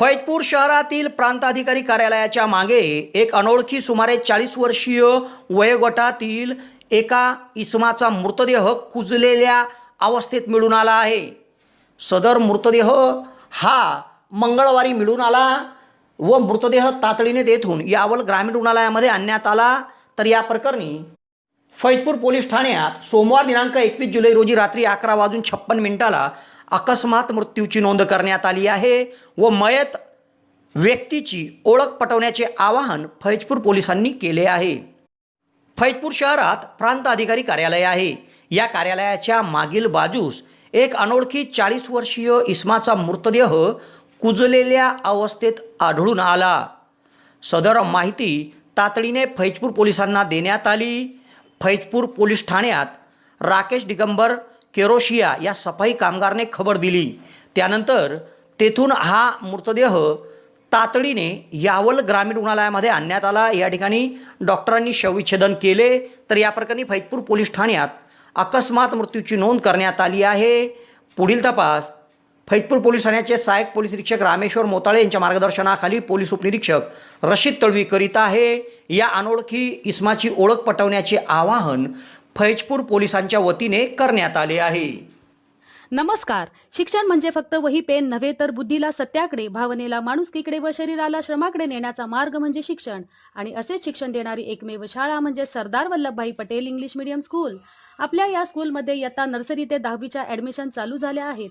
फैजपूर शहरातील प्रांताधिकारी कार्यालयाच्या मागे एक अनोळखी सुमारे चाळीस वर्षीय वयोगटातील एका इसमाचा मृतदेह कुजलेल्या अवस्थेत मिळून आला आहे. सदर मृतदेह हा मंगळवारी मिळून आला व मृतदेह तातडीने तेथून यावल ग्रामीण रुग्णालयामध्ये आणण्यात आला. तर या प्रकरणी फैजपूर पोलीस ठाण्यात सोमवार दिनांक एकवीस जुलै रोजी रात्री अकरा वाजून छप्पन मिनिटाला अकस्मात मृत्यूची नोंद करण्यात आली आहे व मयत व्यक्तीची ओळख पटवण्याचे आवाहन फैजपूर पोलिसांनी केले आहे. फैजपूर शहरात प्रांत अधिकारी कार्यालय आहे. या कार्यालयाच्या मागील बाजूस एक अनोळखी चाळीस वर्षीय इस्माचा मृतदेह कुजलेल्या अवस्थेत आढळून आला. सदर माहिती तातडीने फैजपूर पोलिसांना देण्यात आली. फैजपूर पोलीस ठाण्यात राकेश दिगंबर केरोशिया या सफाई कामगारने खबर दिली. त्यानंतर तेथून हा मृतदेह तातडीने यावल ग्रामीण रुग्णालयामध्ये आणण्यात आला. या ठिकाणी डॉक्टरांनी शवविच्छेदन केले. तर या प्रकरणी फैजपूर पोलीस ठाण्यात अकस्मात मृत्यूची नोंद करण्यात आली आहे. पुढील तपास फैजपूर पोलीस ठाण्याचे सहाय्यक पोलीस निरीक्षक रामेश्वर मोताळे यांच्या मार्गदर्शनाखाली पोलीस उपनिरीक्षक रशीद तळवी करीत आहे. या अनोळखी इस्माची ओळख पटवण्याचे आवाहन फैजपूर पोलिसांच्या वतीने करण्यात आले आहे. नमस्कार. शिक्षण म्हणजे फक्त वही पेन नव्हे तर बुद्धीला सत्याकडे भावनेला माणुसकीकडे व शरीराला श्रमाकडे नेण्याचा मार्ग म्हणजे शिक्षण. आणि असेच शिक्षण देणारी एकमेव शाळा म्हणजे Sardar Vallabhbhai Patel English medium school. आपल्या या स्कूलमध्ये इयत्ता नर्सरी ते दहावीच्या ऍडमिशन चालू झाल्या आहेत.